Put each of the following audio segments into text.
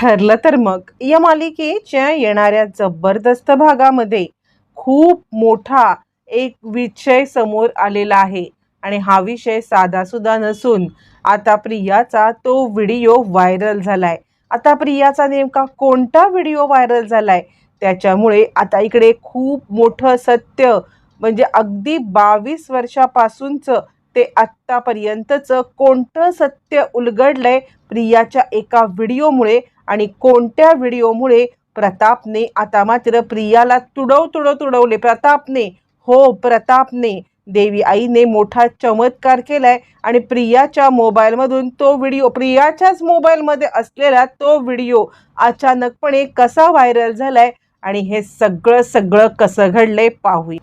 ठरलं तर मग. या मालिकेच्या येणाऱ्या जबरदस्त भागामध्ये खूप मोठा एक विषय समोर आलेला आहे. आणि हा विषय साधासुद्धा नसून आता प्रियाचा तो व्हिडिओ व्हायरल झालाय. आता प्रियाचा नेमका कोणता व्हिडिओ व्हायरल झालाय? त्याच्यामुळे आता इकडे खूप मोठं सत्य म्हणजे अगदी बावीस वर्षापासूनचं ते आत्तापर्यंतचं कोणतं सत्य उलगडलंय प्रियाच्या एका व्हिडिओमुळे आणि कोणत्या व्हिडिओमुळे प्रतापने आता मात्र प्रियाला तुडव तुडव तुडवले. प्रतापने हो प्रतापने. देवी आईने मोठा चमत्कार केलाय आणि प्रियाच्या मोबाईलमधून तो व्हिडिओ प्रियाच्याच मोबाईलमध्ये असलेला तो व्हिडिओ अचानकपणे कसा व्हायरल झालाय आणि हे सगळं सगळं कसं घडलंय पाहूया.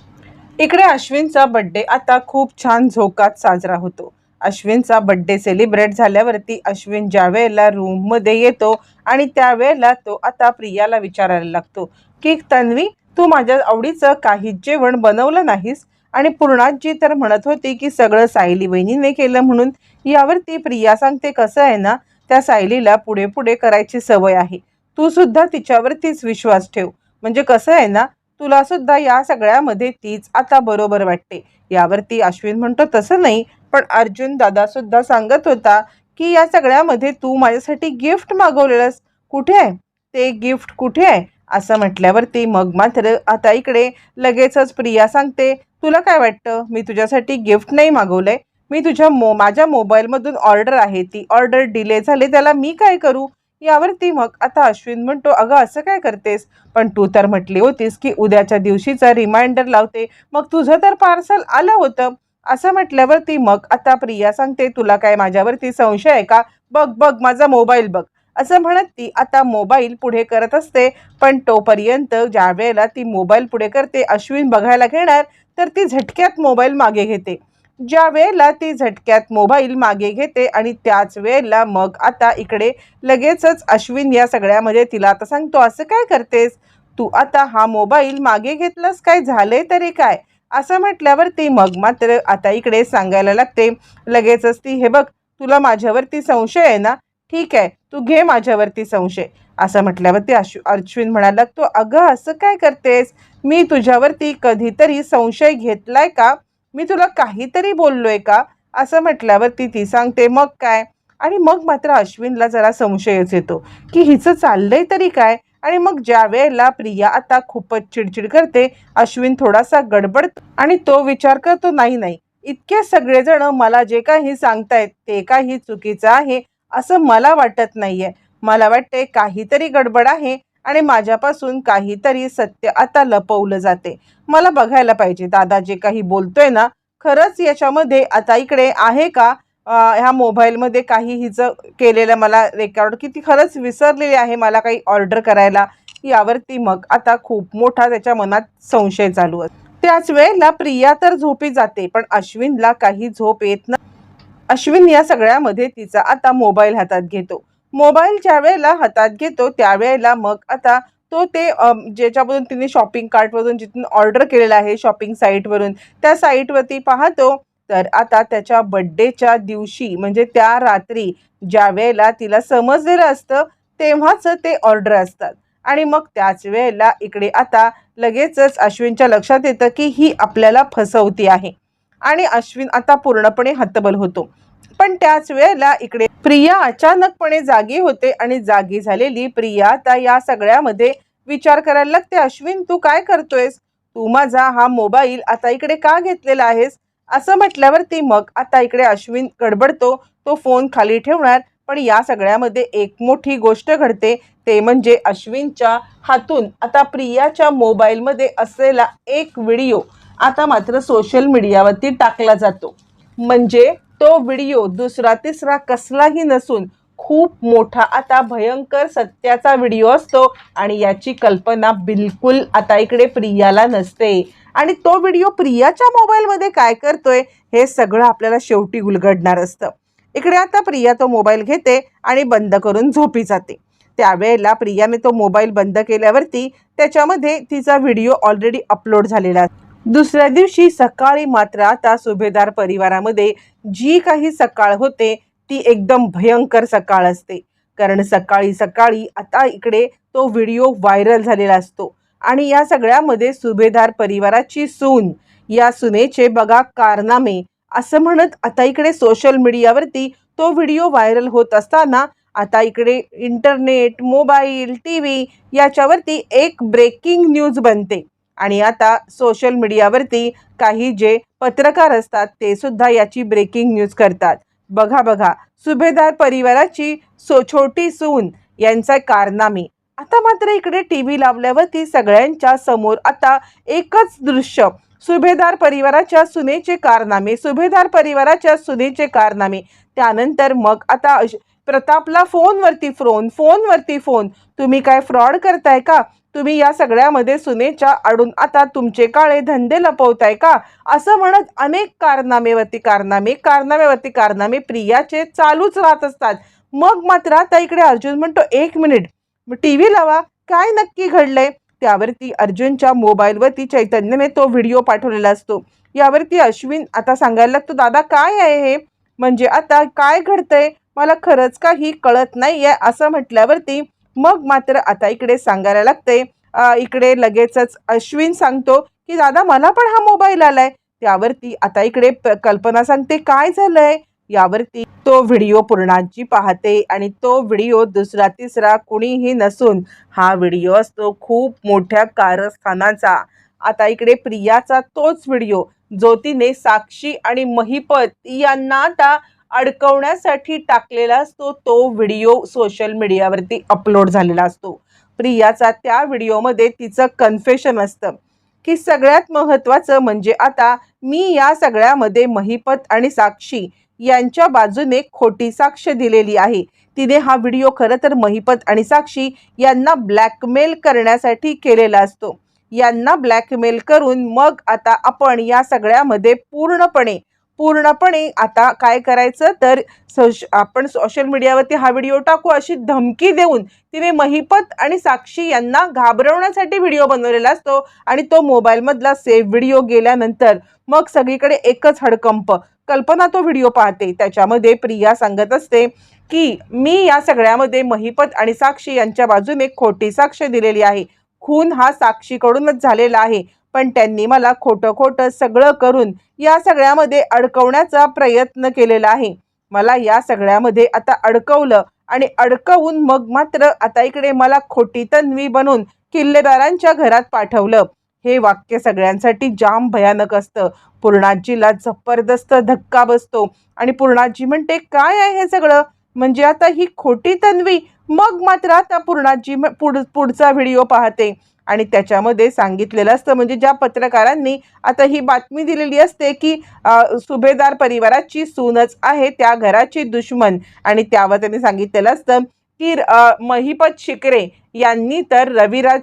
इकडे अश्विनचा बड्डे आता खूप छान झोकात साजरा होतो. अश्विनचा बड्डे सेलिब्रेट झाल्यावरती अश्विन ज्या वेळेला रूममध्ये येतो आणि त्यावेळेला तो आता प्रियाला विचारायला लागतो की तन्वी तू माझ्या आवडीचं काही जेवण बनवलं नाहीस? आणि पूर्णाजी तर म्हणत होती की सगळं सायली वहिनीने केलं म्हणून. यावरती प्रिया सांगते कसं आहे ना त्या सायलीला पुढे पुढे करायची सवय आहे. तू सुद्धा तिच्यावरतीच विश्वास ठेव. म्हणजे कसं आहे ना तुला सुद्धा या सगळ्यामध्ये तीच आता बरोबर वाटते. यावरती अश्विन म्हणतो तसं नाही पण अर्जुन दादा सुद्धा सांगत होता की या सगळ्यामध्ये तू माझ्यासाठी गिफ्ट मागवलेलंस. कुठे आहे? ते गिफ्ट कुठे आहे? असं म्हटल्यावरती मग मात्र आता इकडे लगेचच प्रिया सांगते तुला काय वाटतं? मी तुझ्यासाठी गिफ्ट नाही मागवलंय. मी तुझ्या मो माझ्या मोबाईलमधून ऑर्डर आहे. ती ऑर्डर डिले झाले त्याला मी काय करू? यावरती मग आता अश्विन म्हणतो अगं असं काय करतेस? पण तू तर म्हटली होतीस की उद्याच्या दिवशीचा रिमाइंडर लावते. मग तुझं तर पार्सल आलं होतं. असं म्हटल्यावरती मग आता प्रिया सांगते तुला काय माझ्यावरती संशय आहे का? बघ बघ माझा मोबाईल बघ. असं म्हणत ती आता मोबाईल पुढे करत असते. पण तोपर्यंत ज्या वेळेला ती मोबाईल पुढे करते अश्विन बघायला घेणार तर ती झटक्यात मोबाईल मागे घेते. ज्या वेळेला ती झटक्यात मोबाईल मागे घेते आणि त्याच वेळेला मग आता इकडे लगेचच अश्विन या सगळ्यामध्ये तिला आता सांगतो असं काय करतेस? तू आता हा मोबाईल मागे घेतलास काय? झालंय तरी काय? असं म्हटल्यावर ती मग मात्र आता इकडे सांगायला लागते. लगेचच ती हे बघ तुला माझ्यावरती संशय आहे ना? ठीक आहे तू घे माझ्यावरती संशय. असं म्हटल्यावरती अश्व अश्विन म्हणायला लागतो अगं असं काय करतेस? मी तुझ्यावरती कधीतरी संशय घेतलाय का? मी तुला काहीतरी बोललोय का? असं म्हटल्यावर ती सांगते मग काय? आणि मग मात्र अश्विनला जरा संशयच येतो की हिचं चाललंय तरी काय? आणि मग ज्या वेळेला प्रिया आता खूपच चिडचिड करते अश्विन थोडासा गडबड आणि तो विचार करतो नाही नाही इतके सगळेजण मला जे काही सांगतायत ते काही चुकीचं आहे असं मला वाटत नाहीये. मला वाटते काहीतरी गडबड आहे आणि माझ्यापासून काहीतरी सत्य आता लपवलं जाते. मला बघायला पाहिजे. दादा जे काही बोलतोय ना खरंच याच्यामध्ये आता इकडे आहे का? ह्या मोबाईलमध्ये काही हिचं केलेलं मला रेकॉर्ड की ती खरंच विसरलेली आहे मला काही ऑर्डर करायला. यावरती मग आता खूप मोठा त्याच्या मनात संशय चालू असतो. त्याच वेळेला प्रिया तर झोपी जाते पण अश्विनला काही झोप येत नाही अश्विन या सगळ्यामध्ये तिचा आता मोबाईल हातात घेतो. मोबाईल ज्या वेळेला हातात घेतो त्यावेळेला मग आता तो ते ज्याच्यामधून तिने शॉपिंग कार्टवरून जिथून ऑर्डर केलेला आहे शॉपिंग साईटवरून त्या साईटवरती पाहतो. तर आता त्याच्या बड्डेच्या दिवशी म्हणजे त्या रात्री ज्या वेळेला तिला समजलेलं असतं तेव्हाच ते ऑर्डर असतात. आणि मग त्याच वेळेला इकडे आता लगेचच अश्विनच्या लक्षात येतं की ही आपल्याला फसवती आहे. आणि अश्विन आता पूर्णपणे हतबल होतो. पण त्याच वेळेला इकडे प्रिया अचानकपणे जागी होते आणि जागी झालेली प्रिया आता या सगळ्यामध्ये विचार करायला लागते अश्विन तू काय करतोयस? तू माझा हा मोबाईल आता इकडे का घेतलेला आहेस? असं म्हटल्यावरती मग आता इकडे अश्विन गडबडतो तो फोन खाली ठेवणार पण या सगळ्यामध्ये एक मोठी गोष्ट घडते ते म्हणजे अश्विनच्या हातून आता प्रियाच्या मोबाईलमध्ये असलेला एक व्हिडिओ आता मात्र सोशल मीडियावरती टाकला जातो. म्हणजे तो व्हिडिओ दुसरा तिसरा कसलाही नसून खूप मोठा आता भयंकर सत्याचा व्हिडिओ असतो आणि याची कल्पना बिलकुल आता इकडे प्रियाला नसते. आणि तो व्हिडिओ प्रियाच्या मोबाईलमध्ये काय करतोय हे सगळं आपल्याला शेवटी उलगडणार असतं. इकडे आता प्रिया तो मोबाईल घेते आणि बंद करून झोपी जाते. त्यावेळेला प्रियाने तो मोबाईल बंद केल्यावरती त्याच्यामध्ये तिचा व्हिडिओ ऑलरेडी अपलोड झालेला आहे दुसऱ्या दिवशी सकाळी मात्र आता सुभेदार परिवारामध्ये जी काही सकाळ होते ती एकदम भयंकर सकाळ असते. कारण सकाळी सकाळी आता इकडे तो व्हिडिओ व्हायरल झालेला असतो. आणि या सगळ्यामध्ये सुभेदार परिवाराची सून या सुनेचे बघा कारनामे असं म्हणत आता इकडे सोशल मीडियावरती तो व्हिडिओ व्हायरल होत असताना आता इकडे इंटरनेट मोबाईल टी व्ही याच्यावरती एक ब्रेकिंग न्यूज बनते. आणि आता सोशल मीडियावरती काही जे पत्रकार असतात ते सुद्धा याची ब्रेकिंग न्यूज करतात. बघा बघा सुभेदार परिवाराची सो छोटी सून यांचा कारनामे. आता मात्र इकडे टी व्ही लावल्यावरती सगळ्यांच्या समोर आता एकच दृश्य. सुभेदार परिवाराच्या सुनेचे कारनामे सुभेदार परिवाराच्या सुनेचे कारनामे. त्यानंतर मग आता अश- प्रतापला फोनवरती फोन फोनवरती फोन. तुम्ही काय फ्रॉड करताय का? तुम्ही या सगळ्यामध्ये सुनेच्या आडून आता तुमचे काळे धंदे लपवताय का? असं म्हणत अनेक कारनामेवरती कारनामे कारनामेवरती कारनामे प्रियाचे चालूच राहत असतात. मग मात्र आता इकडे अर्जुन म्हणतो एक मिनिट टी व्ही लावा. काय नक्की घडलंय? त्यावरती अर्जुनच्या मोबाईलवरती चैतन्यने तो व्हिडिओ पाठवलेला असतो. यावरती अश्विन आता सांगायला लागतो दादा काय आहे हे? म्हणजे आता काय घडतंय? मला खरंच काही कळत नाही आहे असं म्हटल्यावरती मग मात्र आता इकडे सांगायला लागते. इकडे लगेचच अश्विन सांगतो की दादा मला पण हा मोबाईल आलाय. त्यावरती आता इकडे प- कल्पना सांगते काय झालंय? यावरती तो व्हिडिओ पूर्णांची पाहते आणि तो व्हिडिओ दुसरा तिसरा कुणीही नसून हा व्हिडिओ असतो खूप मोठ्या कारस्थानाचा. आता इकडे प्रियाचा तोच व्हिडिओ ज्योतीने साक्षी आणि महिपत यांना आता अडकवण्यासाठी टाकलेला असतो तो व्हिडिओ सोशल मीडियावरती अपलोड झालेला असतो. प्रियाचा त्या व्हिडिओमध्ये तिचं कन्फेशन असतं की सगळ्यात महत्त्वाचं म्हणजे आता मी या सगळ्यामध्ये महिपत आणि साक्षी यांच्या बाजूने खोटी साक्ष दिलेली आहे. तिने हा व्हिडिओ खरं तर महिपत आणि साक्षी यांना ब्लॅकमेल करण्यासाठी केलेला असतो. यांना ब्लॅकमेल करून मग आता आपण या सगळ्यामध्ये पूर्णपणे पूर्णपणे आता काय करायचं? तर सोश आपण सोशल मीडियावरती हा व्हिडिओ टाकू. अशी धमकी देऊन तिने महिपत आणि साक्षी यांना घाबरवण्यासाठी व्हिडिओ बनवलेला असतो आणि तो मोबाईलमधला सेव्ह व्हिडिओ गेल्यानंतर मग सगळीकडे एकच हडकंप. कल्पना तो व्हिडिओ पाहते. त्याच्यामध्ये प्रिया सांगत असते की मी या सगळ्यामध्ये महिपत आणि साक्षी यांच्या बाजूने खोटी साक्ष दिलेली आहे. खून हा साक्षीकडूनच झालेला आहे. पण त्यांनी मला खोटं खोटं सगळं करून या सगळ्यामध्ये अडकवण्याचा प्रयत्न केलेला आहे. मला या सगळ्यामध्ये आता अडकवलं आणि अडकवून मग मात्र आता इकडे मला खोटी तन्वी बनून किल्लेदारांच्या घरात पाठवलं. हे वाक्य सगळ्यांसाठी जाम भयानक असतं. पूर्णाजीला जबरदस्त धक्का बसतो. आणि पूर्णाजी म्हणते काय आहे हे सगळं? म्हणजे आता ही खोटी तन्वी. मग मात्र आता पूर्णाजी पुढ पुढचा व्हिडिओ पाहते. आणि त्याच्यामध्ये सांगितलेलं असतं म्हणजे ज्या पत्रकारांनी आता ही बातमी दिलेली असते की सुभेदार परिवाराची सूनच आहे त्या घराची दुश्मन. आणि त्यावर त्यांनी सांगितलेलं असतं की महिपत शिकरे यांनी तर रविराज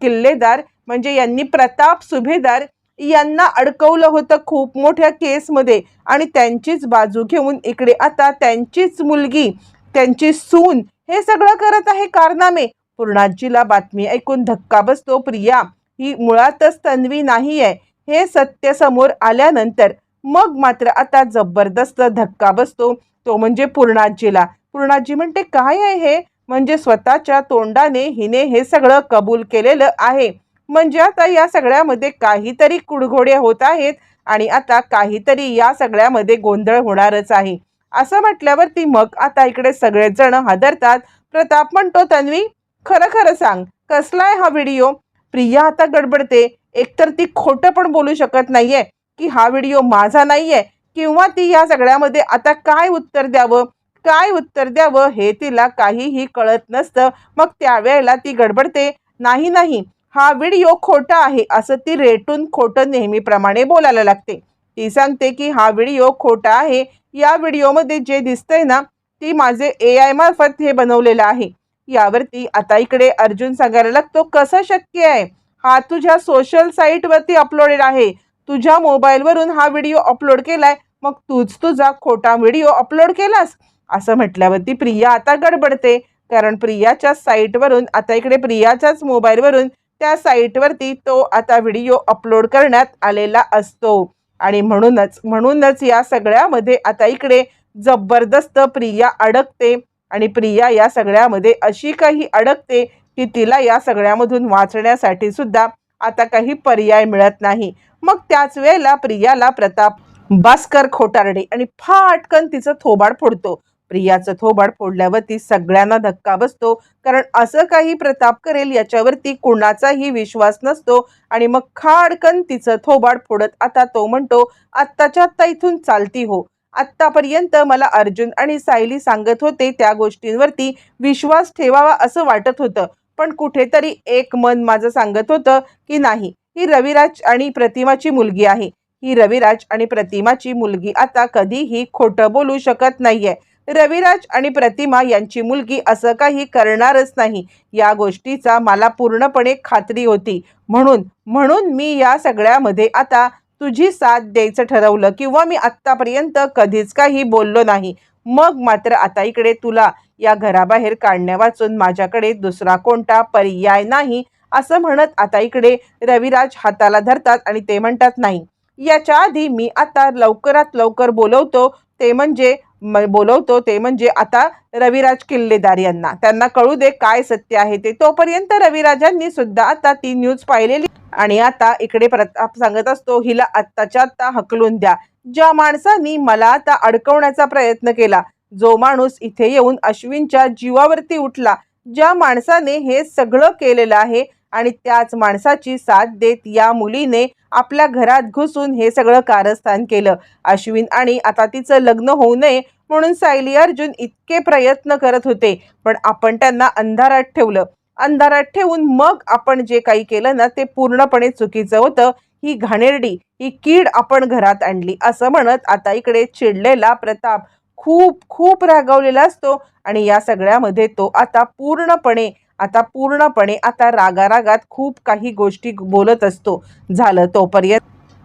किल्लेदार म्हणजे यांनी प्रताप सुभेदार यांना अडकवलं होतं खूप मोठ्या केसमध्ये. आणि त्यांचीच बाजू घेऊन इकडे आता त्यांचीच मुलगी त्यांची सून हे सगळं करत आहे कारनामे. पूर्णाजीला बातमी ऐकून धक्का बसतो. प्रिया ही मुळातच तन्वी नाही आहे हे सत्य समोर आल्यानंतर मग मात्र आता जबरदस्त धक्का बसतो. तो म्हणजे पूर्णाजीला. पूर्णाजी म्हणते काय आहे हे? म्हणजे स्वतःच्या तोंडाने हिने हे सगळं कबूल केलेलं आहे. म्हणजे आता या सगळ्यामध्ये काहीतरी कुडघोडे होत आहेत आणि आता काहीतरी या सगळ्यामध्ये गोंधळ होणारच आहे. असं म्हटल्यावरती मग आता इकडे सगळेजण हादरतात. प्रताप म्हणतो तन्वी खरं खरं सांग कसलाय हा व्हिडिओ? प्रिया आता गडबडते. एकतर ती खोटं पण बोलू शकत नाहीये की हा व्हिडिओ माझा नाहीये किंवा ती या सगळ्यामध्ये आता काय उत्तर द्यावं? काय उत्तर द्यावं हे तिला काहीही कळत नसतं. मग त्यावेळेला ती गडबडते. नाही नाही हा व्हिडिओ खोटा आहे असं ती रेटून खोटं नेहमीप्रमाणे बोलायला लागते. ती सांगते की हा व्हिडिओ खोटा आहे. या व्हिडिओमध्ये जे दिसतंय ना ती माझे ए आय मार्फत हे बनवलेलं आहे. यावरती आता इकडे अर्जुन सांगायला लागतो कसं शक्य आहे? हा तुझ्या सोशल साईटवरती अपलोडेड आहे. तुझ्या मोबाईलवरून हा व्हिडिओ अपलोड केलाय. मग तूच तुझा खोटा व्हिडिओ अपलोड केलास? असं म्हटल्यावरती प्रिया आता गडबडते. कारण प्रियाच्या साईटवरून आता इकडे प्रियाच्याच मोबाईलवरून त्या साईटवरती तो आता व्हिडिओ अपलोड करण्यात आलेला असतो. आणि म्हणूनच म्हणूनच या सगळ्यामध्ये आता इकडे जबरदस्त प्रिया अडकते. आणि प्रिया या सगळ्यामध्ये अशी काही अडकते की तिला या सगळ्यामधून वाचण्यासाठी सुद्धा आता काही पर्याय मिळत नाही. मग त्याच वेळेला प्रियाला प्रताप भास्कर खोटारडे आणि फाटकन तिचं थोबाड फोडतो. प्रियाचं थोबाड फोडल्यावरती सगळ्यांना धक्का बसतो कारण असं काही प्रताप करेल याच्यावरती कोणाचाही विश्वास नसतो आणि मग खाडकन तिचं थोबाड फोडत आता तो म्हणतो आत्ताच्या आत्ता इथून चालती हो. आत्तापर्यंत मला अर्जुन आणि सायली सांगत होते त्या गोष्टींवरती विश्वास ठेवावा असं वाटत होतं. पण कुठेतरी एक मन माझं सांगत होतं की नाही ही रविराज आणि प्रतिमाची मुलगी आहे. ही रविराज आणि प्रतिमाची मुलगी आता कधीही खोटं बोलू शकत नाहीये. रविराज आणि प्रतिमा यांची मुलगी असं काही करणारच नाही. या गोष्टीचा मला पूर्णपणे खात्री होती. म्हणून म्हणून मी या सगळ्यामध्ये आता तुझी साथ द्यायचं ठरवलं किंवा मी आत्तापर्यंत कधीच काही बोललो नाही. मग मात्र आता इकडे तुला या घराबाहेर काढण्या वाचून माझ्याकडे दुसरा कोणता पर्याय नाही असं म्हणत आता इकडे रविराज हाताला धरतात आणि ते म्हणतात नाही याच्या आधी मी आता लवकरात लवकर बोलवतो. ते म्हणजे बोलवतो ते म्हणजे आता रविराज किल्लेदार यांना. त्यांना कळू दे काय सत्य आहे ते. तोपर्यंत रविराजांनी सुद्धा आता ती न्यूज पाहिलेली. आणि आता इकडे प्रताप सांगत असतो हिला आत्ताच्या आत्ता हकलून द्या. ज्या माणसांनी मला आता अडकवण्याचा प्रयत्न केला जो माणूस इथे येऊन अश्विनच्या जीवावरती उठला ज्या माणसाने हे सगळं केलेलं आहे आणि त्याच माणसाची साथ देत या मुलीने आपल्या घरात घुसून हे सगळं कारस्थान केलं. अश्विन आणि आता तिचं लग्न होऊ नये म्हणून सायली अर्जुन इतके प्रयत्न करत होते पण आपण त्यांना अंधारात ठेवलं. अंधारात ठेवून मग आपण जे काही केलं ना ते पूर्णपणे चुकीचं होतं. ही घाणेरडी ही कीड आपण घरात आणली असं म्हणत आता इकडे चिडलेला प्रताप खूप खूप रागावलेला असतो आणि या सगळ्यामध्ये तो आता पूर्णपणे आता पूर्णपणे आता रागारागात खूप काही गोष्टी बोलत असतो झालं तोपर्यंत.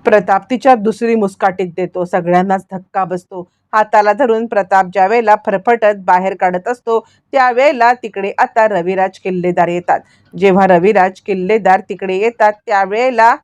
प्रताप तिच्या दुसरी मुस्काटीत देतो सगळ्यांनाच धक्का बसतो. हाताला धरून प्रताप ज्या वेळेला फरफटत बाहेर काढत असतो त्यावेळेला तिकडे आता रविराज किल्लेदार येतात. जेव्हा रविराज किल्लेदार तिकडे येतात त्यावेळेला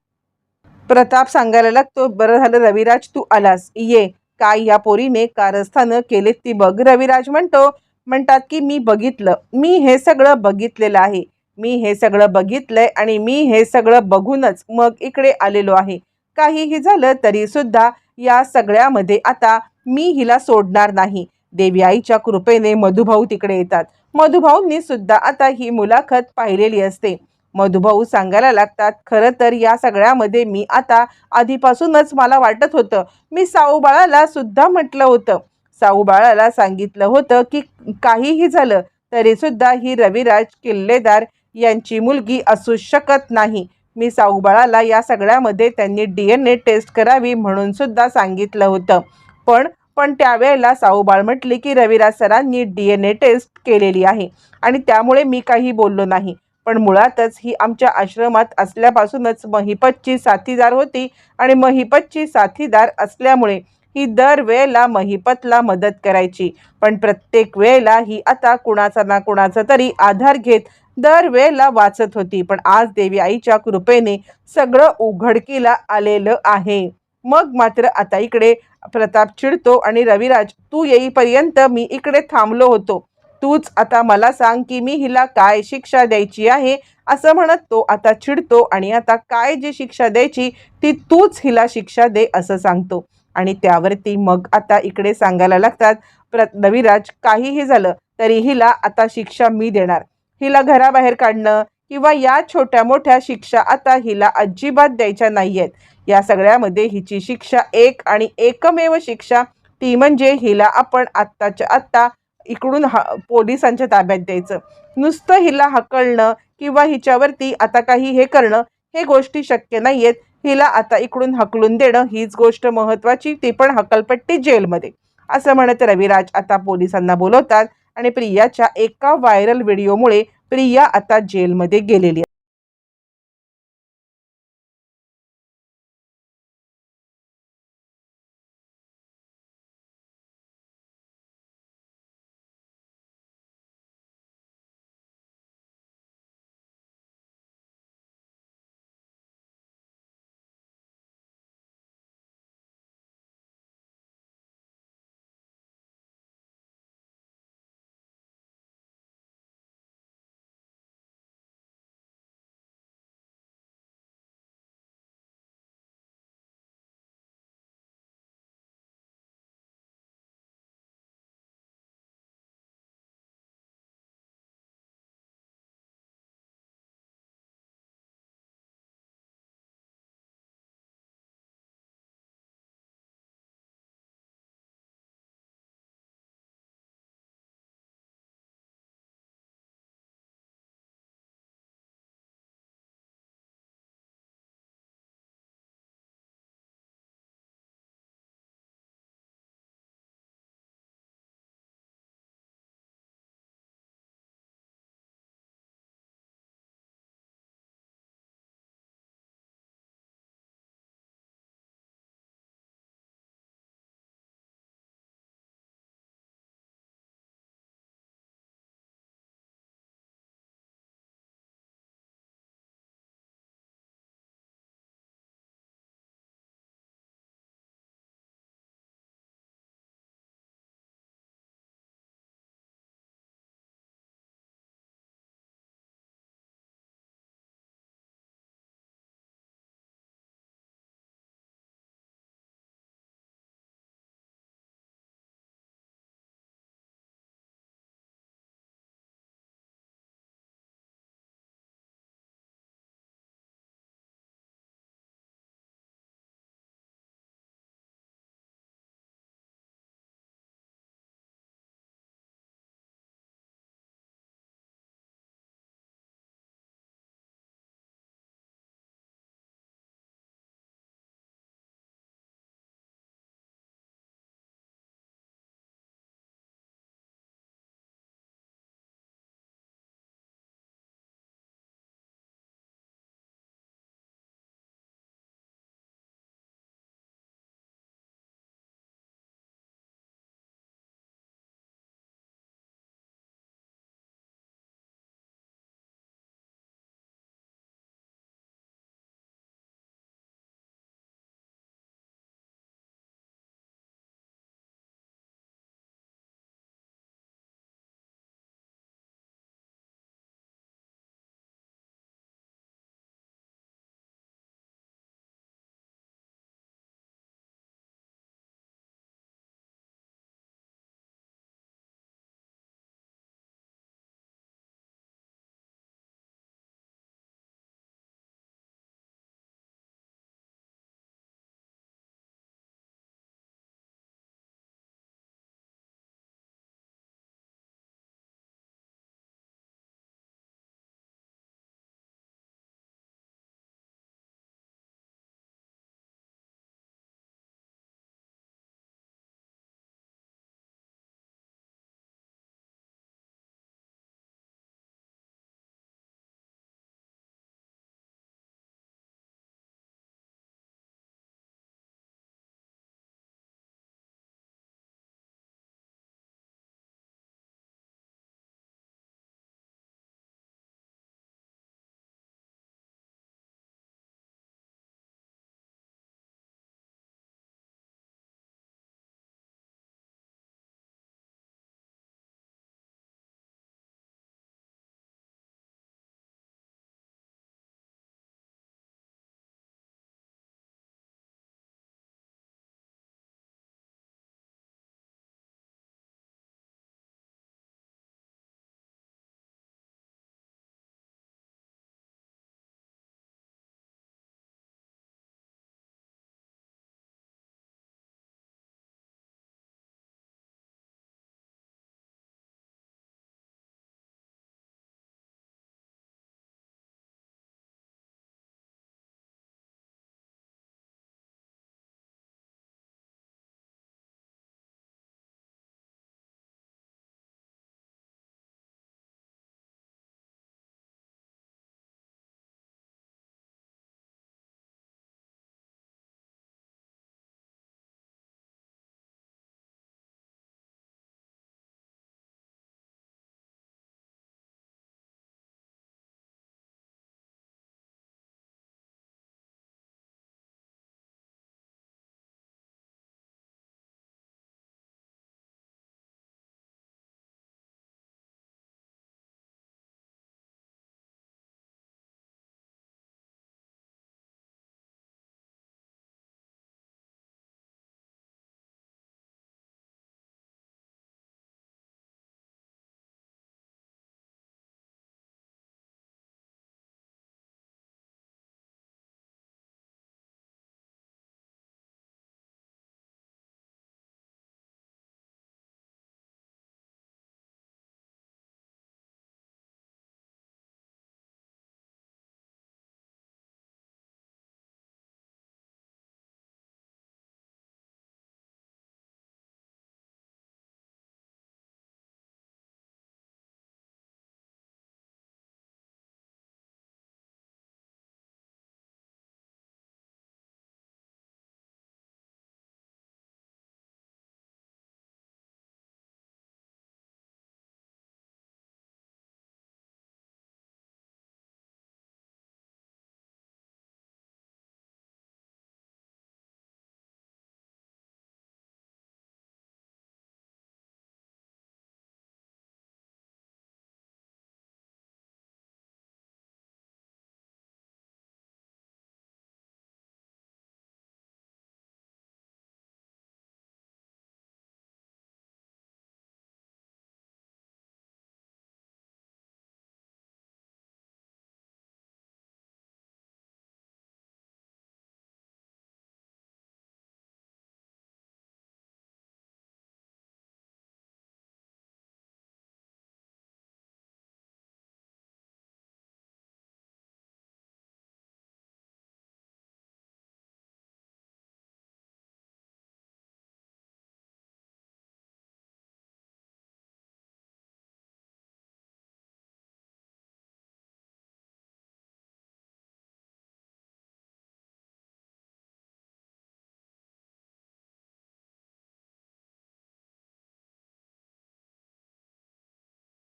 प्रताप सांगायला लागतो बरं झालं रविराज तू आलास. ये. काय या पोरीने कारस्थानं केलेत ती बघ. रविराज म्हणतो म्हणतात की मी बघितलं मी हे सगळं बघितलेलं आहे. मी हे सगळं बघितलंय आणि मी हे सगळं बघूनच मग इकडे आलेलो आहे. काहीही झालं तरी सुद्धा या सगळ्यामध्ये आता मी हिला सोडणार नाही. देवी आईच्या कृपेने मधुभाऊ तिकडे येतात. मधुभाऊंनी सुद्धा आता ही मुलाखत पाहिलेली असते. मधुभाऊ सांगायला लागतात खरं तर या सगळ्यामध्ये मी आता आधीपासूनच मला वाटत होतं. मी साऊबाळाला सुद्धा म्हटलं होतं. साऊबाळाला सांगितलं होतं की काहीही झालं तरी सुद्धा ही रविराज किल्लेदार यांची मुलगी असू शकत नाही. मी साऊबाळाला या सगळ्यामध्ये त्यांनी डी एन ए टेस्ट करावी म्हणून सुद्धा सांगितलं होतं. पण पण त्यावेळेला साऊबाळ म्हटले की रविराज सरांनी डी एन ए टेस्ट केलेली आहे आणि त्यामुळे मी काही बोललो नाही. पण मुळातच ही आमच्या आश्रमात असल्यापासूनच महिपतची साथीदार होती आणि महिपतची साथीदार असल्यामुळे ही दर वेळेला महिपतला मदत करायची. पण प्रत्येक वेळेला ही आता कुणाचा ना कुणाचा तरी आधार घेत दर वेळेला वाचत होती. पण आज देवी आईच्या कृपेने सगळं उघडकीला आलेलं आहे. मग मात्र आता इकडे प्रताप चिडतो आणि रविराज तू येईपर्यंत मी इकडे थांबलो होतो. तूच आता मला सांग की मी हिला काय शिक्षा द्यायची आहे? असं म्हणत तो आता चिडतो आणि आता काय जी शिक्षा द्यायची ती तूच हिला शिक्षा दे असं सांगतो. आणि त्यावरती मग आता इकडे सांगायला लागतात प्र रविराज काहीही झालं तरी हिला आता शिक्षा मी देणार. हिला घराबाहेर काढणं किंवा या छोट्या मोठ्या शिक्षा आता हिला अजिबात द्यायच्या नाही आहेत या सगळ्यामध्ये हिची शिक्षा एक आणि एकमेव शिक्षा ती म्हणजे हिला आपण आत्ताच्या आत्ता इकडून हा पोलिसांच्या ताब्यात द्यायचं. नुसतं हिला हकलणं किंवा हिच्यावरती आता काही हे करणं हे गोष्टी शक्य नाही आहेत हिला आता इकडून हकलून देणं हीच गोष्ट महत्वाची ती पण हकलपट्टी जेलमध्ये. असं म्हणत रविराज आता पोलिसांना बोलवतात आणि प्रियाच्या एका व्हायरल व्हिडिओमुळे प्रिया आता जेलमध्ये गेलेली